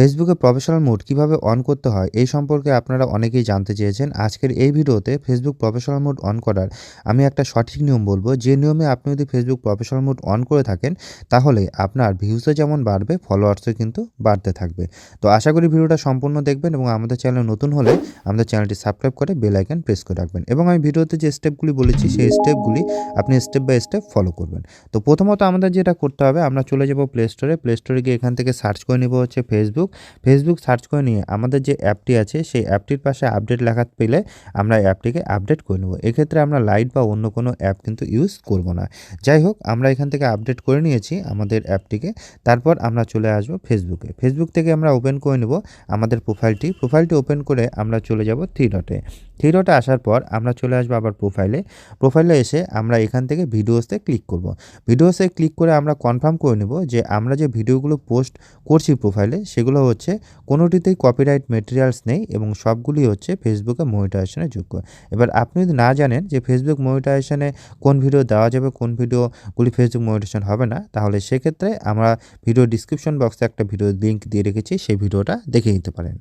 ফেসবুকে professional mode কীভাবে on করতে হয়, এই সম্পর্কে আপনারা অনেকেই জানতে চেয়েছেন। আজকের এই ভিডিওতে ফেসবুক প্রফেশনাল মোড অন করার আমি একটা সঠিক নিয়ম বলব। যে নিয়মে আপনি যদি ফেসবুক প্রফেশনাল মোড অন করে থাকেন, তাহলে আপনার ভিউসও যেমন বাড়বে ফলোয়ার্সও কিন্তু বাড়তে থাকবে। তো আশা করি ভিডিওটা সম্পূর্ণ দেখবেন এবং আমাদের চ্যানেল নতুন হলে আমাদের চ্যানেলটি সাবস্ক্রাইব করে বেল আইকন প্রেস করে রাখবেন। এবং আমি ভিডিওতে যে স্টেপগুলি বলেছি, সেই স্টেপগুলি আপনি স্টেপ বাই স্টেপ ফলো করবেন। তো প্রথমত আমাদের যেটা করতে হবে, আমরা চলে যাব প্লে স্টোরে প্লে স্টোরে গিয়ে এখান থেকে সার্চ করে নেব হচ্ছে ফেসবুক ফেসবুক সার্চ করে নিয়ে আমাদের যে অ্যাপটি আছে, সেই অ্যাপটির পাশে আপডেট লেখা পেলে আমরা অ্যাপটিকে আপডেট করে নেব। এক্ষেত্রে আমরা লাইট বা অন্য কোনো অ্যাপ কিন্তু ইউজ করব না। যাই হোক, আমরা এখান থেকে আপডেট করে নিয়েছি আমাদের অ্যাপটিকে। তারপর আমরা চলে আসব ফেসবুকে ফেসবুক থেকে আমরা ওপেন করে নেব আমাদের প্রোফাইলটি প্রোফাইলটি ওপেন করে আমরা চলে যাব থ্রি ডটে থ্রি ডটে আসার পর আমরা চলে আসব আবার প্রোফাইলে প্রোফাইলে এসে আমরা এখান থেকে ভিডিওসে ক্লিক করব। ভিডিওসে ক্লিক করে আমরা কনফার্ম করে নেব যে আমরা যে ভিডিওগুলো পোস্ট করছি প্রোফাইলে সেগুলো হচ্ছে কোনোটিতেই কপিরাইট মেটেরিয়ালস নেই এবং সবগুলি হচ্ছে ফেসবুকে মনিটাইজেশনের যোগ্য। এবার আপনি যদি না জানেন যে ফেসবুক মনিটাইজেশনে কোন ভিডিও দেওয়া যাবে, কোন ভিডিওগুলি ফেসবুক মনিটাইজেশন হবে না, তাহলে সেক্ষেত্রে আমরা ভিডিও ডিসক্রিপশন বক্সে একটা ভিডিও লিঙ্ক দিয়ে রেখেছি, সেই ভিডিওটা দেখে নিতে পারেন।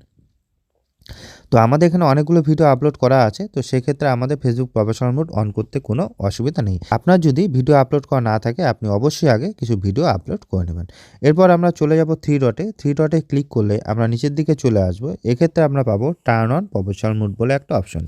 তো আমাদের এখানে অনেকগুলো ভিডিও আপলোড করা আছে, তো সেক্ষেত্রে আমাদের ফেসবুক প্রফেশনাল মোড অন করতে কোনো অসুবিধা নেই। আপনার যদি ভিডিও আপলোড করা না থাকে, আপনি অবশ্যই আগে কিছু ভিডিও আপলোড করে নেবেন। এরপর আমরা চলে যাব থ্রি ডটে থ্রি ডটে ক্লিক করলে আমরা নিচের দিকে চলে আসব। এক্ষেত্রে আমরা পাবো টার্ন অন প্রফেশনাল মুড বলে একটা অপশন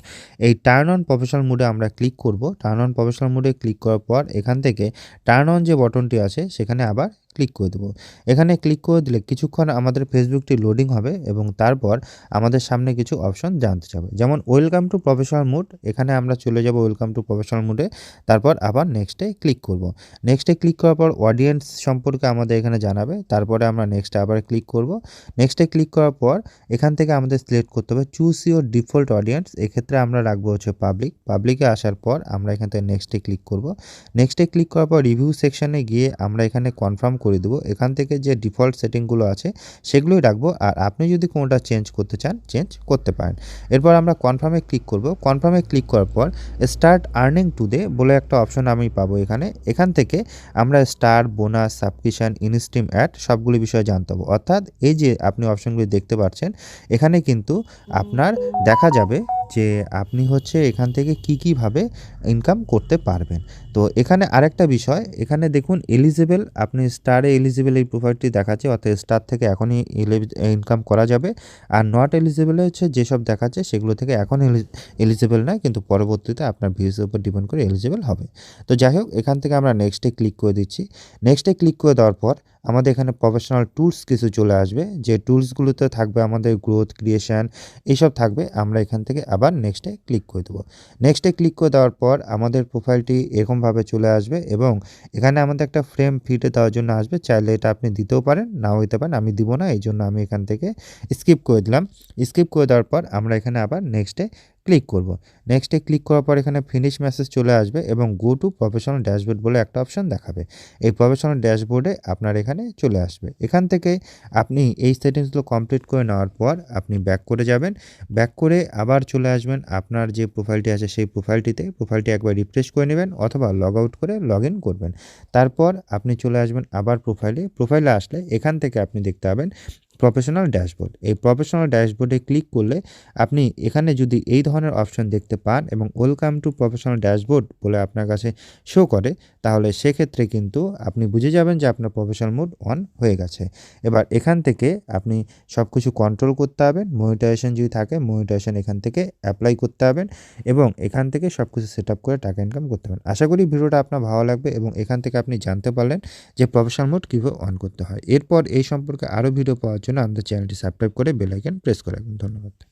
এই টার্ন অন প্রফেশনাল মুডে আমরা ক্লিক করব। টার্ন অন প্রফেশনাল মুডে ক্লিক করার পর এখান থেকে টার্ন অন যে বটনটি আছে, সেখানে আবার ক্লিক করে দেবো। এখানে ক্লিক করে দিলে কিছুক্ষণ আমাদের ফেসবুকটি লোডিং হবে এবং তারপর আমাদের সামনে কিছু অপশন জানতে চাবে। যেমন ওয়েলকাম টু প্রফেশনাল মুড এখানে আমরা চলে যাব ওয়েলকাম টু প্রফেশনাল মুডে তারপর আবার নেক্সটে ক্লিক করব। নেক্সটে ক্লিক করার পর অডিয়েন্স সম্পর্কে আমাদের এখানে জানাবে। তারপরে আমরা নেক্সটে আবার ক্লিক করব। নেক্সটে ক্লিক করার পর এখান থেকে আমাদের সিলেক্ট করতে হবে চুজ ইউর ডিফল্ট অডিয়েন্স এক্ষেত্রে আমরা রাখব হচ্ছে পাবলিক পাবলিকে আসার পর আমরা এখান থেকে নেক্সটে ক্লিক করব। নেক্সটে ক্লিক করার পর রিভিউ সেকশনে গিয়ে আমরা এখানে কনফার্ম করে দেবো। এখান থেকে যে ডিফল্ট সেটিংগুলো আছে, সেগুলোই রাখব। আর আপনি যদি কোনোটা চেঞ্জ করতে চান, চেঞ্জ করতে পারেন। এরপর আমরা কনফার্মে ক্লিক করব। কনফার্মে ক্লিক করার পর স্টার্ট আর্নিং টুডে বলে একটা অপশন আমি পাবো এখানে। এখান থেকে আমরা star bonus subscription instream ad সবগুলি বিষয়ে জানতে হবে অর্থাৎ এই যে আপনি অপশনগুলি দেখতে পাচ্ছেন, এখানে কিন্তু আপনার দেখা যাবে যে আপনি হচ্ছে এখান থেকে কি কীভাবে ইনকাম করতে পারবেন। তো এখানে আরেকটা বিষয়, এখানে দেখুন এলিজেবল আপনি স্টারে এলিজেবল এই প্রোফাইলটি দেখাচ্ছে, অর্থাৎ স্টার থেকে এখনই ইনকাম করা যাবে। আর নট এলিজেবল হচ্ছে যেসব দেখাচ্ছে, সেগুলো থেকে এখন এলিজেবল নয়, কিন্তু পরবর্তীতে আপনার ভিউজের উপর ডিপেন্ড করে এলিজেবল হবে। তো যাই হোক, এখান থেকে আমরা নেক্সটে ক্লিক করে দিচ্ছি। নেক্সটে ক্লিক করে দেওয়ার পর আমাদের এখানে প্রফেশনাল টুলস কিছু চলে আসবে। যে টুলসগুলোতে থাকবে আমাদের গ্রোথ ক্রিয়েশন এইসব থাকবে। আমরা এখান থেকে আবার নেক্সটে ক্লিক করে দেবো। নেক্সটে ক্লিক করে দেওয়ার পর আমাদের প্রোফাইলটি এরকমভাবে চলে আসবে এবং এখানে আমাদের একটা ফ্রেম ফিটে দেওয়ার জন্য আসবে। চাইলে এটা আপনি দিতেও পারেন, নাও হইতে পারেন, আমি দিব না এই জন্য আমি এখান থেকে স্কিপ করে দিলাম। স্কিপ করে দেওয়ার পর আমরা এখানে আবার নেক্সটে ক্লিক করব। নেক্সটে ক্লিক করার পর এখানে ফিনিশ মেসেজ চলে আসবে এবং গো টু প্রফেশনাল ড্যাশবোর্ড বলে একটা অপশন দেখাবে। এই প্রফেশনাল ড্যাশবোর্ডে আপনার এখানে চলে আসবে। এখান থেকে আপনি এই সেটিংসগুলো কমপ্লিট করে নেওয়ার পর আপনি ব্যাক করে যাবেন। ব্যাক করে আবার চলে আসবেন আপনার যে প্রোফাইলটি আছে সেই প্রোফাইলটিতে প্রোফাইলটি একবার রিফ্রেশ করে নেবেন অথবা লগ আউট করে লগ ইন করবেন। তারপর আপনি চলে আসবেন আবার প্রোফাইলে প্রোফাইলে আসলে এখান থেকে আপনি দেখতে পাবেন প্রফেশনাল ড্যাশবোর্ড এই প্রফেশনাল ড্যাশবোর্ডে ক্লিক করলে আপনি এখানে যদি এই ধরনের অপশন দেখতে পান এবং ওয়েলকাম টু প্রফেশনাল ড্যাশবোর্ড বলে আপনার কাছে শো করে, তাহলে সেক্ষেত্রে কিন্তু আপনি বুঝে যাবেন যে আপনার প্রফেশনাল মোড অন হয়ে গেছে। এবার এখান থেকে আপনি সব কিছু কন্ট্রোল করতে হবেন মনিটাইজেশন যদি থাকে মনিটাইজেশন এখান থেকে অ্যাপ্লাই করতে হবেন এবং এখান থেকে সব কিছু সেট আপ করে টাকা ইনকাম করতে পারেন আশা করি ভিডিওটা আপনার ভালো লাগবে এবং এখান থেকে আপনি জানতে পারলেন যে প্রফেশনাল মোড কীভাবে অন করতে হয়। এরপর এই সম্পর্কে আরও ভিডিও পাওয়ার আমাদের চ্যানেলটি সাবস্ক্রাইব করে বেল আইকন প্রেস করে রাখবেন। ধন্যবাদ।